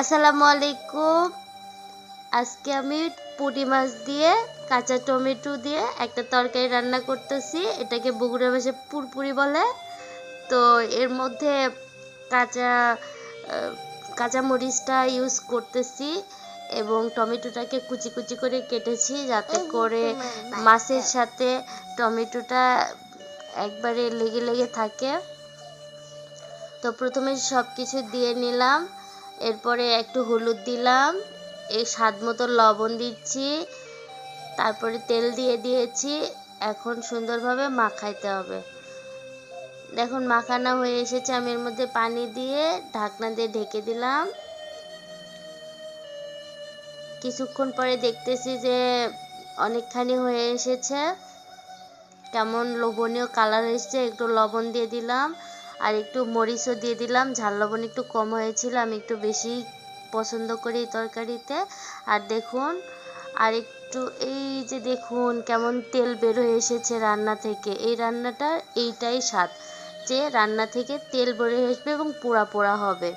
আসসালামু আলাইকুম আজকে আমি পুঁটি মাছ দিয়ে কাঁচা টমেটো দিয়ে একটা তরকারি রান্না করতেছি। এটাকে বগুড়া ভাষায় পুরপুরি বলে। তো এর মধ্যে কাঁচা কাঁচা মরিচটা ইউজ করতেছি এবং টমেটোটাকে কুচি কুচি করে কেটেছি যাতে করে মাছের সাথে টমেটোটা একবারে লেগে লেগে থাকে। তো প্রথমে সব কিছু দিয়ে নিলাম। এরপরে একটু হলুদ দিলাম, এই স্বাদ মতো লবণ দিচ্ছি, তারপরে তেল দিয়ে দিয়েছি, এখন সুন্দরভাবে মাখাইতে হবে। দেখুন মাখানো হয়ে এসেছে, আমি এর মধ্যে পানি দিয়ে ঢাকনা দিয়ে ঢেকে দিলাম। কিছুক্ষণ পরে দেখতেছি যে অনেকখানি হয়ে এসেছে, কেমন লোভনীয় কালার এসেছে, একটু লবণ দিয়ে দিলাম। আর একটু মরিচও দিয়ে দিলাম। ঝাল লবণ একটু কম হয়েছিল, আমি একটু বেশি পছন্দ করি তরকারিতে। আর দেখুন, আর একটু এই যে দেখুন কেমন তেল বের হয়ে এসেছে রান্না থেকে। এই রান্নাটার এইটাই স্বাদ, যে রান্না থেকে তেল বের হয়ে আসবে এবং পোড়া পোড়া হবে।